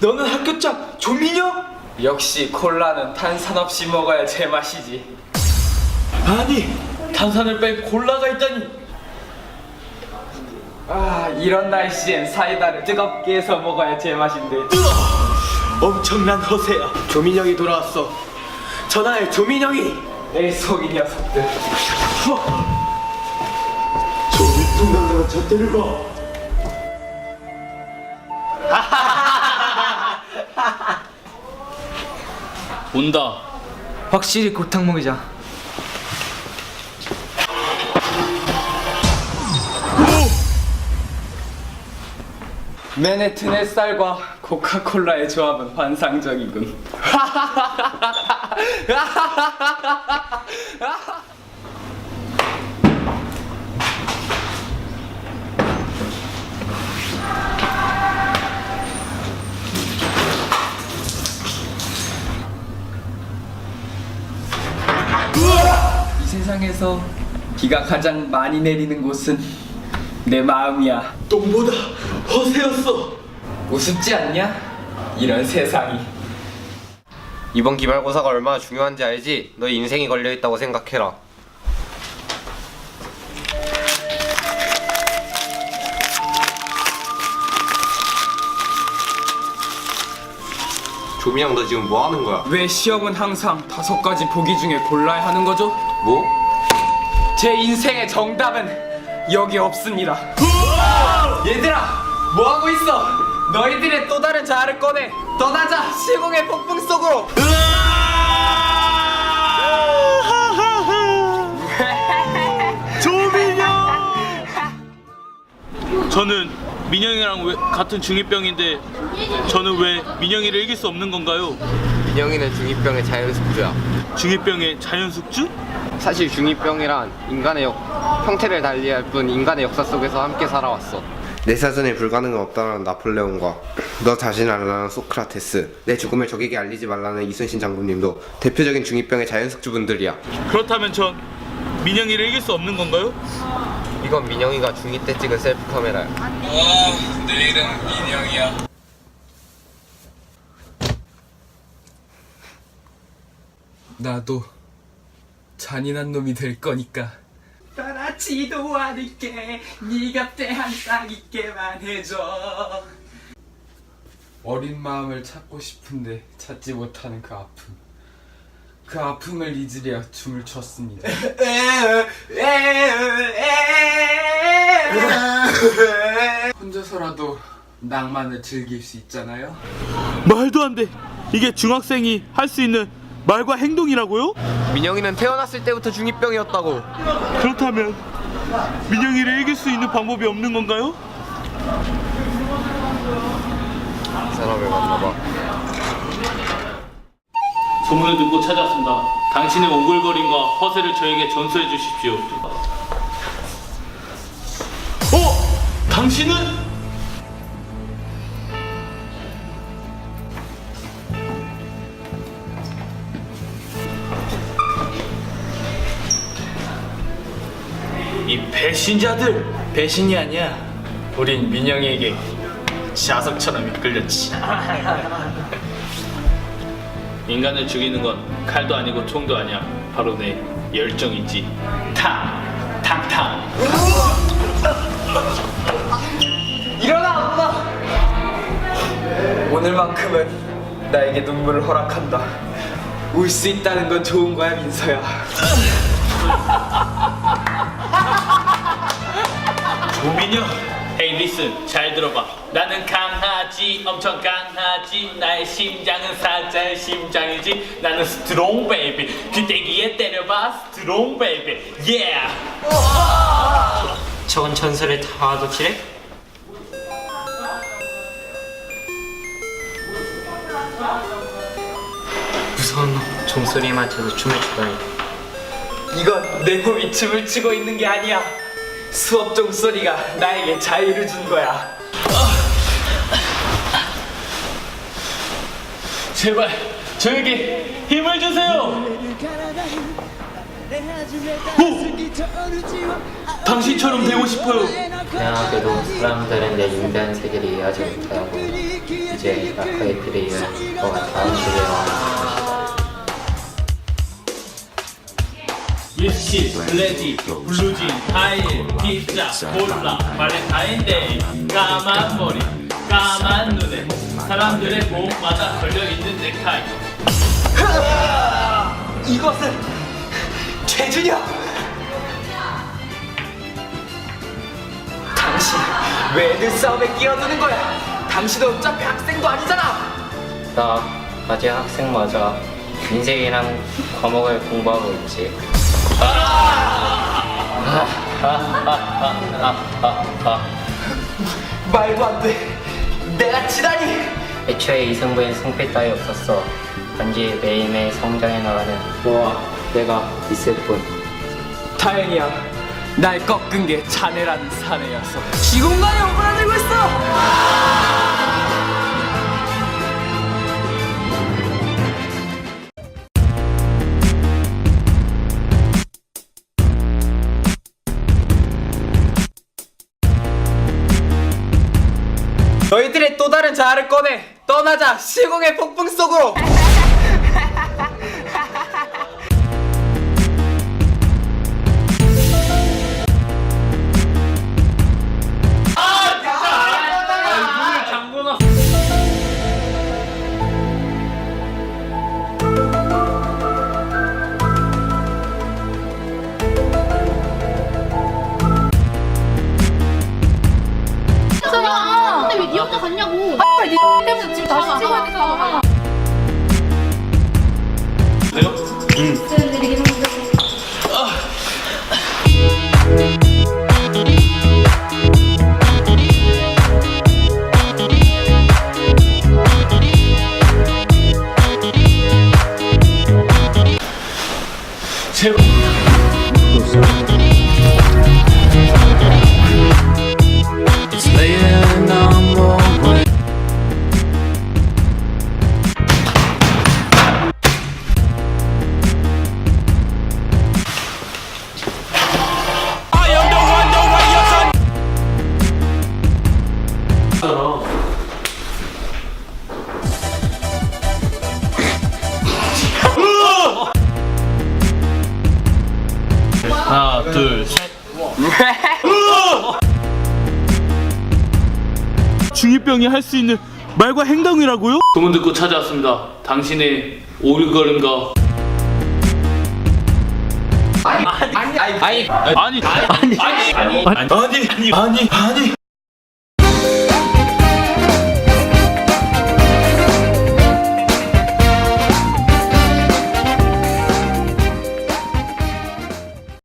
너는 학교장 조민영? 역시 콜라는 탄산 없이 먹어야 제맛이지. 아니, 탄산을 뺀 콜라가 있다니. 아, 이런 날씨엔 사이다를 뜨겁게 해서 먹어야 제맛인데. 엄청난 허세야. 조민영이 돌아왔어. 전화해, 조민영이. 내 속이 녀석들. 조민통당당한 잣대를 봐. 온다. 확실히 고탕 먹이자. 맨해튼 햇살과 코카콜라의 조합은 환상적이군. 이 세상에서 비가 가장 많이 내리는 곳은 내 마음이야. 똥보다 허세였어. 우습지 않냐? 이런 세상이. 이번 기말고사가 얼마나 중요한지 알지? 너의 인생이 걸려있다고 생각해라 조민영 너 지금 뭐 하는 거야? 왜 시험은 항상 다섯 가지 보기 중에 골라야 하는 거죠? 뭐? 제 인생의 정답은 여기 없습니다. 얘들아, 뭐 하고 있어? 너희들의 또 다른 자아를 꺼내 떠나자 시공의 폭풍 속으로. 저는 민영이랑 왜 같은 중2병인데 저는 왜 민영이를 이길 수 없는 건가요? 민영이는 중2병의 자연숙주야 중2병의 자연숙주? 사실 중2병이란 인간의 역, 형태를 달리할 뿐 인간의 역사 속에서 함께 살아왔어 내 사전에 불가능은 없다는 나폴레옹과 너 자신을 알라는 소크라테스 내 죽음을 적에게 알리지 말라는 이순신 장군님도 대표적인 중2병의 자연숙주분들이야 그렇다면 전 민영이를 이길 수 없는 건가요? 이건 민영이가 중2 때 찍은 셀프 카메라야 내일은 민영이야. 나도 잔인한 놈이 될 거니까. 떠나지도 않을게. 네 곁에 항상 있게만 해줘. 어린 마음을 찾고 싶은데 찾지 못하는 그 아픔. 그 아픔을 잊으려 춤을 췄습니다. 낭만을 즐길 수 있잖아요. 말도 안 돼. 이게 중학생이 할 수 있는 말과 행동이라고요? 민영이는 태어났을 때부터 중2병이었다고 그렇다면 민영이를 이길 수 있는 방법이 없는 건가요? 사람을 만나봐 소문을 듣고 찾아왔습니다. 당신의 오글거림과 허세를 저에게 전수해 주십시오. 어? 당신은? 배신자들! 배신이 아니야. 우린 민영이에게 자석처럼 이끌렸지. 인간을 죽이는 건 칼도 아니고 총도 아니야. 바로 내 열정이지. 탕! 탕탕! 일어나, 엄마! 오늘만큼은 나에게 눈물을 허락한다. 울 수 있다는 건 좋은 거야, 민서야. 조민영! 헤이 리슨 잘 들어봐 나는 강하지 엄청 강하지 나의 심장은 사자의 심장이지 나는 스트롱 베이비 귀때기에 때려봐 스트롱 베이비 예! 저건 전설의 타도치래? 무서운 놈 종소리에 맞춰서 춤을 추다니 이건 내 몸이 춤을 추고 있는 게 아니야. 수업 종소리가 나에게 자유를 준 거야. 제발 저에게 힘을 주세요 오! 당신처럼 되고 싶어요. 미안하게도 사람들은 내 인간 세계를 이해하지 못하고 이제 아카이트를 더 다음 주제와 위스키, 블레디, 블루진, 하일, 피자, 콜라, 발렌타인데이, 까만 머리, 까만 눈에 사람들의 목마다 걸려있는 넥타이 이것은 최준혁! 당신 왜 애들 싸움에 끼어드는 거야? 당신은 어차피 학생도 아니잖아! 나 아직 학생 맞아 인생이랑 과목을 공부하고 있지 말도 안 돼! 내가 치다니! 애초에 이승부엔 승패 따위 없었어 단지 매일매일 성장해 나가는 너와 내가 있을 뿐 다행이야. 날 꺾은 게 자네라는 사내여서 시공간에 오그라들고 있어! 또 다른 자아를 꺼내 떠나자 시공의 폭풍 속으로 둘 셋 중2병이 할 수 있는 말과 행동이라고요? 소문 듣고 찾아왔습니다 당신의 오글거림과 아니 아니 아니 아니 아니 아니 아니 아니 아니 아니